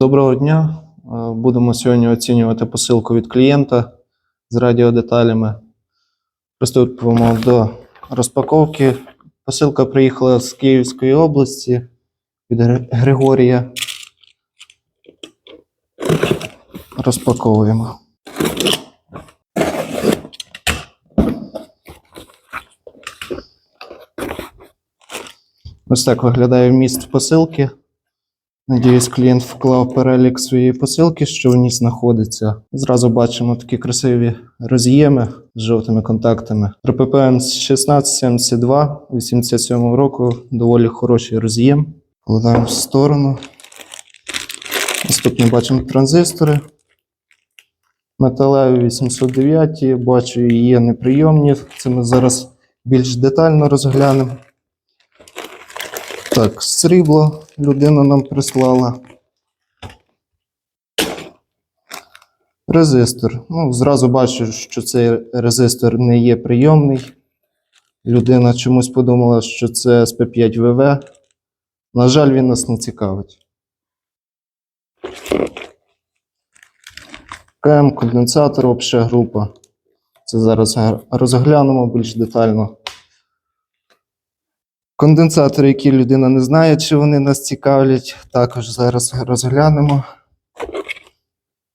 Доброго дня. Е, Будемо сьогодні оцінювати посилку від клієнта з радіодеталями. Приступимо до розпаковки. Посилка приїхала з Київської області від Григорія. Розпаковуємо. Ось так виглядає вміст посилки. Надіюсь, клієнт вклав перелік своєї посилки, що в ній знаходиться. Зразу бачимо такі красиві роз'єми з жовтими контактами. РППМ 1672 87 року. Доволі хороший роз'єм. Кладаємо в сторону. Наступне бачимо транзистори. Металеві 809, бачу, є неприйомні. Це ми зараз більш детально розглянемо. Так, срібло людина нам прислала. Резистор. Ну, зразу бачу, що цей резистор не є прийомний. Людина чомусь подумала, що це SP5VV. На жаль, він нас не цікавить. КМ, конденсатор, обща група. Це зараз розглянемо більш детально. Конденсатори, які людина не знає, чи вони нас цікавлять, також зараз розглянемо.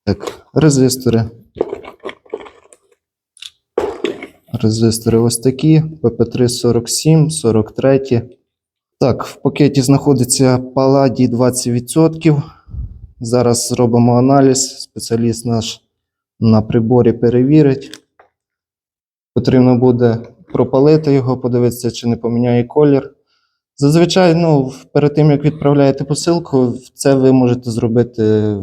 Так, резистори. Резистори ось такі: pp 47, 43. Так, в пакеті знаходиться паладій 20%. Зараз зробимо аналіз. Спеціаліст наш на приборі перевірить. Потрібно буде пропалити його, подивитися, чи не поміняє колір. Зазвичай, ну, перед тим як відправляєте посилку, це ви можете зробити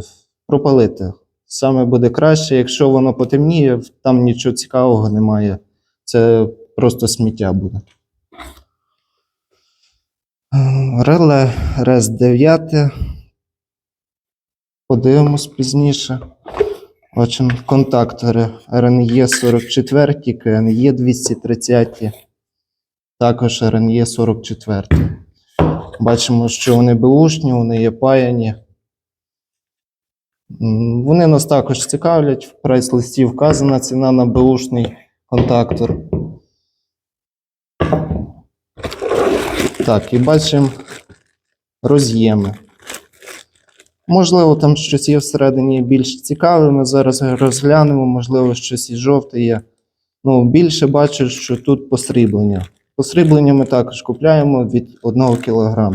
пропалити. Саме буде краще, якщо воно потемніє, там нічого цікавого немає. Це просто сміття буде. Реле РЕС 9. Подивимось пізніше. Бачимо контактори RNE 44, KNE 230, також RNE 44. Бачимо, що вони беушні, вони є паяні. Вони нас також цікавлять. В прайс-листі вказана ціна на беушний контактор. Так, і бачимо роз'єми. Можливо, там щось є всередині більш цікаве. Ми зараз розглянемо, можливо, щось і жовте є. Ну, більше бачу, що тут посріблення. Посріблення ми також купляємо від 1 кг.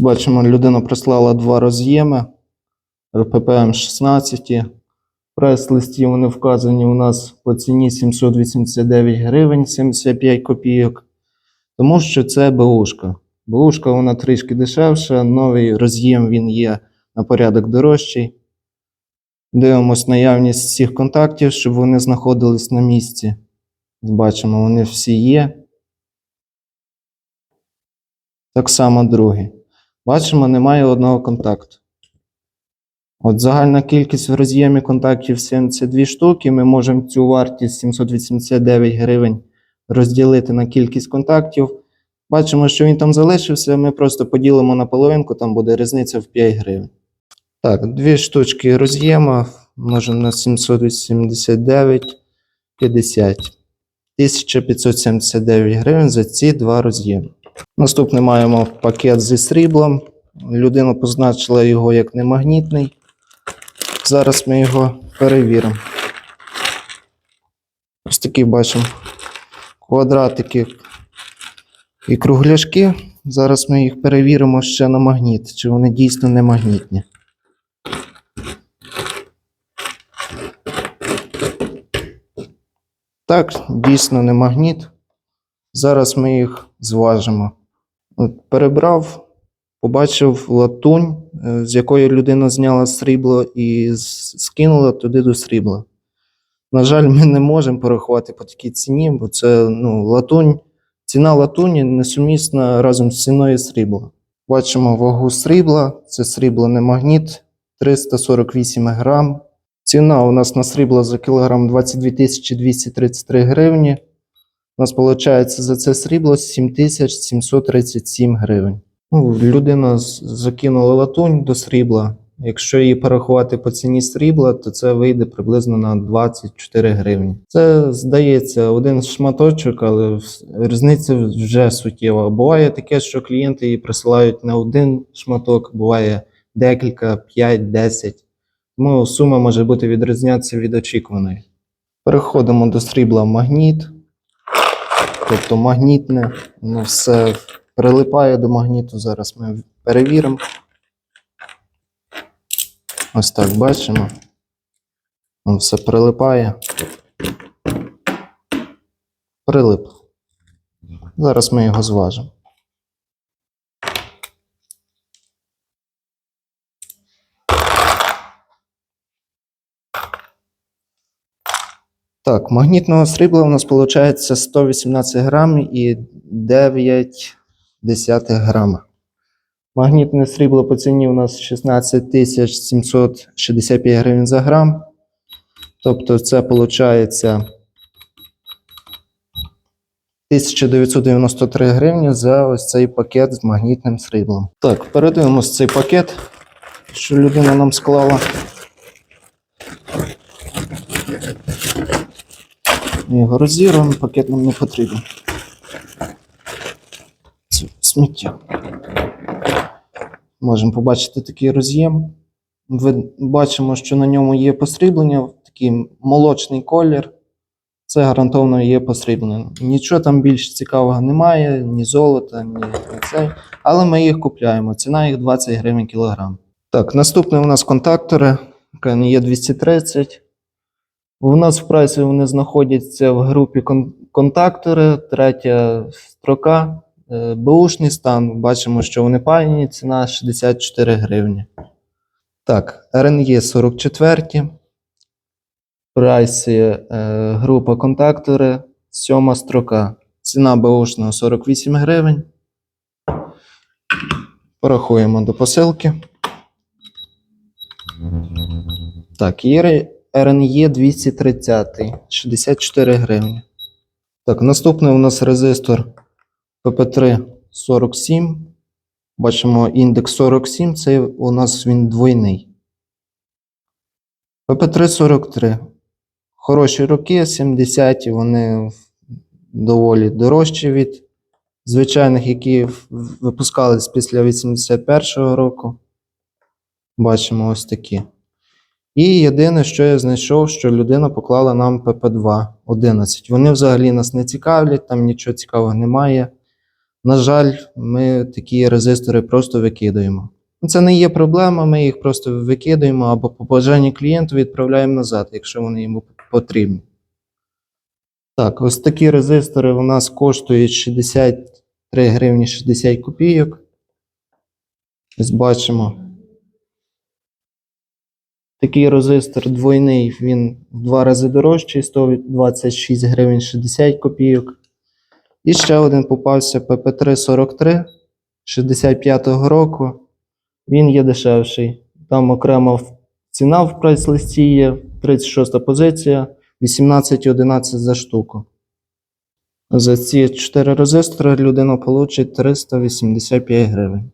Бачимо, людина прислала два роз'єми РППМ 16. Прайс-листі вони вказані у нас по ціні 789 гривень 75 копійок. Тому що це БУшка. БУшка вона трішки дешевша, новий роз'єм він є на порядок дорожчий. Дивимось наявність всіх контактів, щоб вони знаходились на місці. Бачимо, вони всі є. Так само другий. Бачимо, немає одного контакту. От загальна кількість в роз'ємі контактів 72 штуки. Ми можемо цю вартість 789 гривень розділити на кількість контактів. Бачимо, що він там залишився. Ми просто поділимо на половинку, там буде різниця в 5 гривень. Так, дві штучки роз'єма множимо на 789, 50. 1579 гривень за ці два роз'єми. Наступне маємо пакет зі сріблом. Людина позначила його як немагнітний. Зараз ми його перевіримо. Ось такі бачимо квадратики і кругляшки. Зараз ми їх перевіримо ще на магніт, чи вони дійсно не магнітні. Так, дійсно не магніт. Зараз ми їх зважимо. От перебрав, побачив латунь, е, з якої людина зняла срібло і скинула туди до срібла. На жаль, ми не можемо порахувати по такій ціні, бо це ну, латунь. Ціна латуні несумісна разом з ціною срібла. Бачимо вагу срібла, це срібло не магніт, 348 грам. Ціна у нас на срібло за кілограм 22 233 гривні. У нас виходить за це срібло 7737 гривень. Ну, людина закинула латунь до срібла. Якщо її порахувати по ціні срібла, то це вийде приблизно на 24 гривні. Це здається один шматочок, але різниця вже суттєва. Буває таке, що клієнти її присилають не один шматок, буває декілька, 5, 10. Тому сума може бути відрізнятися від очікуваної. Переходимо до срібла магніт. Тобто магнітне, воно все прилипає до магніту. Зараз ми перевіримо. Ось так бачимо. Воно все прилипає. Прилип. Зараз ми його зважимо. Так, магнітного срібла у нас виходить 118 грам і 9 десятих грама. Магнітне срібло по ціні у нас 16 765 гривень за грам. Тобто це виходить 1993 гривні за ось цей пакет з магнітним сріблом. Так, передивимось цей пакет, що людина нам склала. Ми його розірвемо, пакет нам не потрібен. Це сміття. Можемо побачити такий роз'єм. Бачимо, що на ньому є посріблення, такий молочний колір. Це гарантовано є посріблення. Нічого там більш цікавого немає, ні золота, ні, цей. Але ми їх купляємо. Ціна їх 20 гривень кілограм. Так, наступне у нас контактори. є 230. У нас в прайсі вони знаходяться в групі кон- контактори, третя строка. Е, Бушний стан. Бачимо, що вони паяні, ціна 64 гривні. Так, RNE 44. В прайсі е, група контактори, сьома строка. Ціна беушного 48 гривень. Порахуємо до посилки. Так, є RNE 230, 64 гривні. Так, наступний у нас резистор PP3 47. Бачимо індекс 47, це у нас він двойний. PP3 43. Хороші роки, 70 вони доволі дорожчі від звичайних, які випускались після 81-го року. Бачимо ось такі. І єдине, що я знайшов, що людина поклала нам ПП2 11. Вони взагалі нас не цікавлять, там нічого цікавого немає. На жаль, ми такі резистори просто викидаємо. Це не є проблема, ми їх просто викидаємо або по бажанню клієнту відправляємо назад, якщо вони йому потрібні. Так, ось такі резистори у нас коштують 63 гривні 60 копійок. Ось бачимо. Такий резистор двойний, він в два рази дорожчий, 126 гривень 60 копійок. І ще один попався PP343 65-го року. Він є дешевший. Там окрема ціна в прайс-листі є, 36 позиція, 18,11 за штуку. За ці 4 резистори людина получить 385 гривень.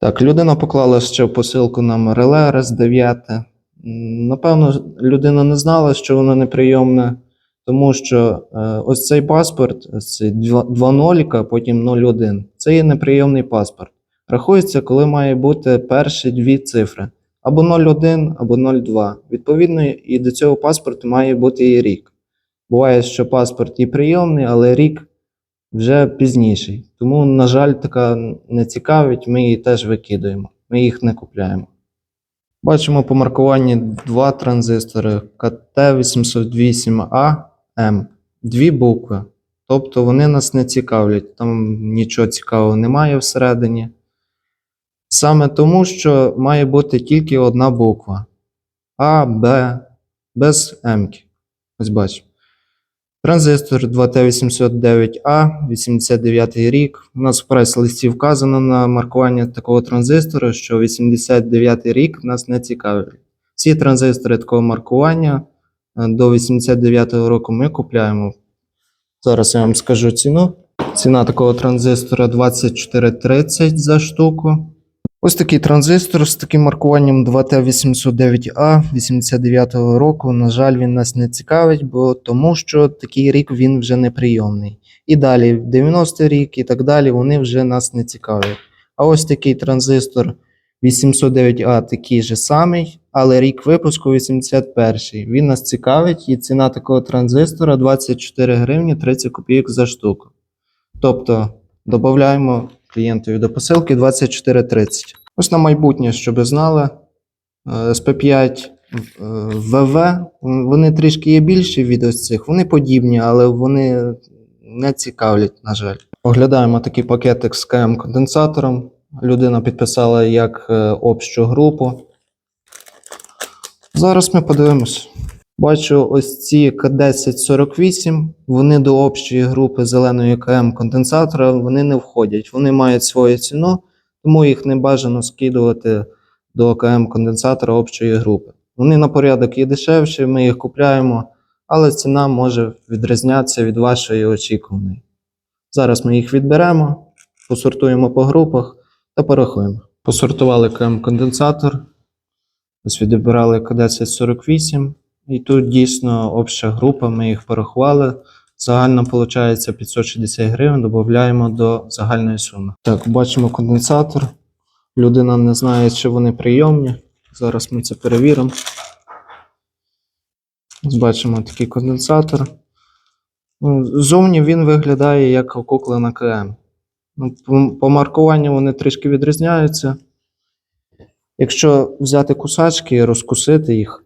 Так, людина поклала ще в посилку нам реле RS9. М, Напевно, людина не знала, що воно неприйомне, тому що е, ось цей паспорт, цей 2 ноліка, потім 01, це є неприйомний паспорт. Рахується, коли має бути перші дві цифри або 01, або 02. Відповідно, і до цього паспорту має бути і рік. Буває, що паспорт і прийомний, але рік вже пізніший. Тому, на жаль, така не цікавить, ми її теж викидаємо. Ми їх не купляємо. Бачимо по маркуванні два транзистори КТ808АМ. дві букви. Тобто вони нас не цікавлять, там нічого цікавого немає всередині. Саме тому, що має бути тільки одна буква А, Б, без М. Ось бачимо. Транзистор 2T809A, 89 рік. У нас в прайс-листі вказано на маркування такого транзистора, що 89 рік нас не цікавить. Всі транзистори такого маркування е, до 89-го року ми купляємо. Зараз я вам скажу ціну. Ціна такого транзистора 24,30 за штуку. Ось такий транзистор з таким маркуванням 2T809A 89-го року. На жаль, він нас не цікавить, бо тому що такий рік він вже неприйомний. І далі, 90-й рік і так далі, вони вже нас не цікавлять. А ось такий транзистор 809A такий же самий, але рік випуску 81-й. Він нас цікавить, і ціна такого транзистора 24 гривні 30 копійок за штуку. Тобто додаємо клієнтові до посилки 24,30. Ось на майбутнє, щоб знали, е, SP5 е, VV, вони трішки є більші від ось цих, вони подібні, але вони не цікавлять, на жаль. Оглядаємо такий пакетик з КМ конденсатором. Людина підписала як е, общу групу. Зараз ми подивимось. Бачу ось ці К1048, вони до общої групи зеленої КМ конденсатора вони не входять. Вони мають свою ціну, тому їх не бажано скидувати до КМ конденсатора общої групи. Вони на порядок є дешевші, ми їх купляємо, але ціна може відрізнятися від вашої очікуваної. Зараз ми їх відберемо, посортуємо по групах та порахуємо. Посортували КМ конденсатор. Ось відібрали К1048. І тут дійсно обща група, ми їх порахували. Загально виходить 560 гривень, додаємо до загальної суми. Так, бачимо конденсатор. Людина не знає, чи вони прийомні. Зараз ми це перевіримо. Бачимо такий конденсатор. Ну, Зовні він виглядає як окуклена КМ. Ну, по маркуванню вони трішки відрізняються. Якщо взяти кусачки і розкусити їх,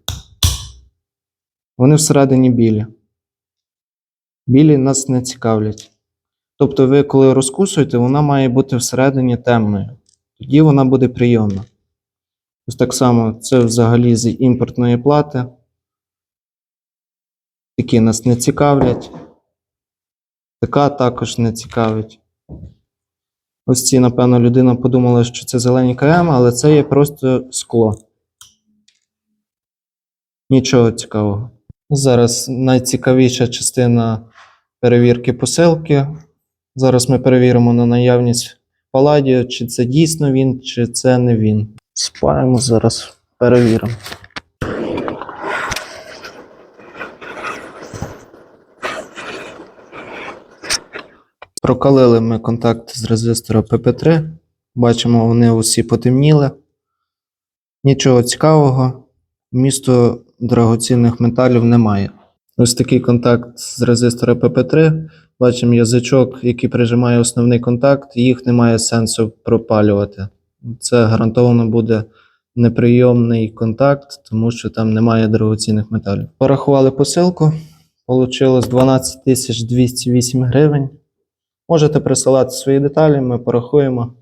вони всередині білі. Білі нас не цікавлять. Тобто, ви, коли розкусуєте, вона має бути всередині темною. Тоді вона буде прийомна. Ось так само це взагалі з імпортної плати. Такі нас не цікавлять. Така також не цікавить. Ось ці, напевно, людина подумала, що це зелені КМ, але це є просто скло. Нічого цікавого. Зараз найцікавіша частина перевірки посилки. Зараз ми перевіримо на наявність паладію, чи це дійсно він, чи це не він. Спаємо зараз, перевіримо. Прокалили ми контакт з резистора PP3. Бачимо, вони усі потемніли. Нічого цікавого. Місто дорогоцінних металів немає. Ось такий контакт з резистора PP3. Бачимо язичок, який прижимає основний контакт, їх немає сенсу пропалювати. Це гарантовано буде неприйомний контакт, тому що там немає дорогоцінних металів. Порахували посилку. Получилось 12 208 гривень. Можете присилати свої деталі, ми порахуємо